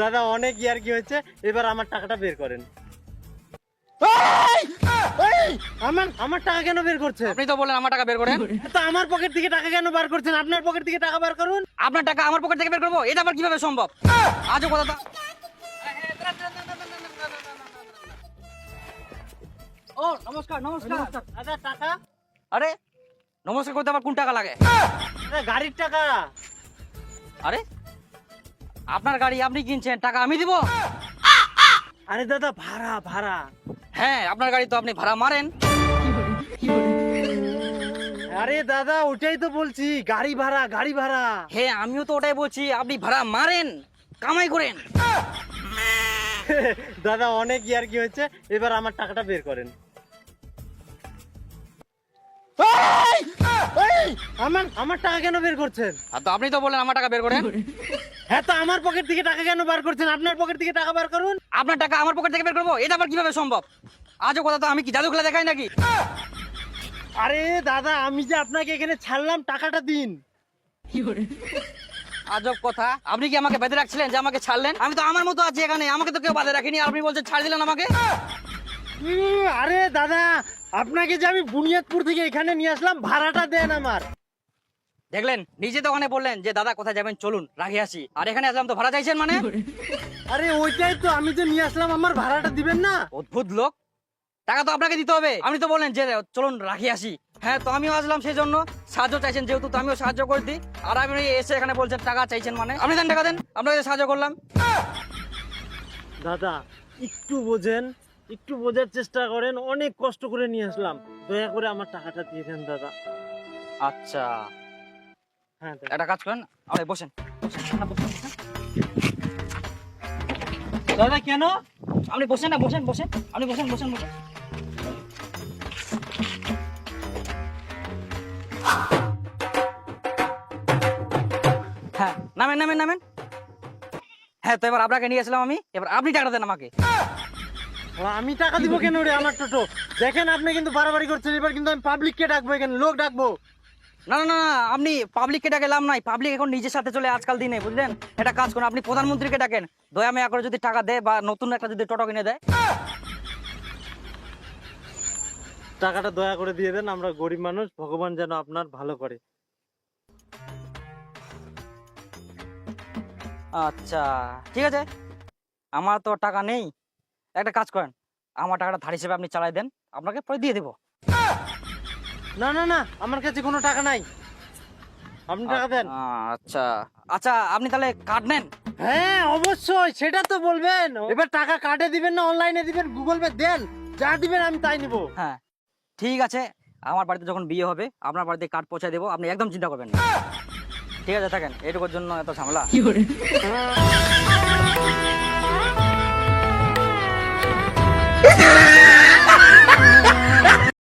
দাদা অনেক ইয়ার কি হচ্ছে এবার আমার টাকাটা বের করেন। আমার আমার টাকা কেন বের করছেন? আপনি তো বললেন আমার টাকা বের করেন। তো আমার পকেট থেকে টাকা কেন বার করছেন? আপনার পকেট থেকে টাকা বার করুন। আপনার টাকা আমার পকেট থেকে বের করব? এটা আবার কীভাবে সম্ভব? আজও কথা ও নমস্কার নমস্কার। দাদা টাকা? আরে নমস্কার করতে আবার কোন টাকা লাগে? গাড়ির টাকা। আরে আপনার গাড়ি আপনি কিনছেন টাকা আমি দিব। আরে দাদা ভাড়া ভাড়া। হ্যাঁ আপনার গাড়ি তো আপনি ভাড়া মারেন। আরে দাদা ওটাই তো বলছি গাড়ি ভাড়া গাড়ি ভাড়া। হ্যাঁ আমিও তো ওটাই বলছি আপনি ভাড়া মারেন কামাই করেন। দাদা অনেক ইয়ার কি হচ্ছে এবার আমার টাকাটা বের করেন। আমার আমার টাকা কেন বের করছেন? আর তো আপনি তো আমার টাকা বের করেন। হ্যাঁ তো আমার পকেট থেকে টাকা কেন বার করছেন? আপনার পকেট থেকে টাকা বার করুন। আপনার টাকা আমার পকেট থেকে বের করব? এটা আবার কীভাবে সম্ভব? আজও কথা তো আমি কি জাদু খেলা দেখাই নাকি? আরে দাদা আমি যে আপনাকে এখানে ছাড়লাম টাকাটা দিন। আজব কথা। আপনি কি আমাকে বেঁধে রাখছিলেন যে আমাকে ছাড়লেন? আমি তো আমার মতো আছি এখানে। আমাকে তো কেউ বাঁধে রাখিনি। আপনি বলছেন ছাড় দিলেন আমাকে? আরে দাদা আপনাকে যে আমি বুনিয়াদপুর থেকে এখানে নিয়ে আসলাম ভাড়াটা দেন আমার। দেখলেন নিজে তো ওখানে বললেন যে দাদা কোথায় যাবেন? চলুন রাখি আসি আর এখানে আসলাম তো ভাড়া চাইছেন মানে? আরে ওইটাই তো আমি যে নিয়ে আসলাম আমার ভাড়াটা দিবেন না? অদ্ভুত লোক। টাকা তো আপনাকে দিতে হবে। আপনি তো বললেন যে চলুন রাখি আসি হ্যাঁ তো আমিও আসলাম সেই জন্য সাহায্য চাইছেন যেহেতু তো আমিও সাহায্য করে দিই। আর আপনি এসে এখানে বলছেন টাকা চাইছেন মানে? আপনি দেন টাকা দেন। আপনাকে সাহায্য করলাম। দাদা একটু বোঝেন একটু বোঝার চেষ্টা করেন অনেক কষ্ট করে নিয়ে আসলাম। দয়া করে আমার টাকাটা দিয়ে দেন দাদা। আচ্ছা। হ্যাঁ দাদা। একটা কাজ করেন আরে বসেন বসেন, না, বসেন, বসেন। দাদা কেন? আপনি বসেন না বসেন বসেন। আপনি বসেন বসেন বসেন। হ্যাঁ নামেন নামেন নামেন। হ্যাঁ তো এবার আপনাকে নিয়ে আসলাম আমি। এবার আপনি টাকা দেন আমাকে। আমি টাকা দিব কেন রে আমার টোটো দেখেন আপনি কিন্তু বাড়াবাড়ি করছেন এবার কিন্তু আমি পাবলিককে ডাকবো এখানে লোক ডাকবো। না না না আপনি পাবলিককে ডাকে লাভ নাই। পাবলিক এখন নিজের সাথে চলে আজকাল দিনে বুঝলেন? একটা কাজ করুন আপনি প্রধানমন্ত্রীকে ডাকেন। দয়া মেয়া করে যদি টাকা দেয় বা নতুন একটা যদি টোটো কিনে দেয়। টাকাটা দয়া করে দিয়ে দেন আমরা গরিব মানুষ ভগবান যেন আপনার ভালো করে। আচ্ছা ঠিক আছে। আমার তো টাকা নেই। একটা কাজ করেন আমার টাকাটা ধার হিসেবে আপনি চালাই দেন আপনাকে পরে দিয়ে দেবো। না না না আমার কাছে কোনো টাকা নাই। আপনি টাকা দেন। আচ্ছা আচ্ছা আপনি তাহলে কার্ড নেন। হ্যাঁ অবশ্যই সেটা তো বলবেন। এবার টাকা কাটে দিবেন না অনলাইনে দিবেন গুগল পে দেন। যা দিবেন আমি তাই নিব। হ্যাঁ ঠিক আছে আমার বাড়িতে যখন বিয়ে হবে আপনার বাড়িতে কার্ড পৌঁছে দেবো আপনি একদম চিন্তা করবেন না। ঠিক আছে থাকেন এটুকুর জন্য এত ঝামেলা।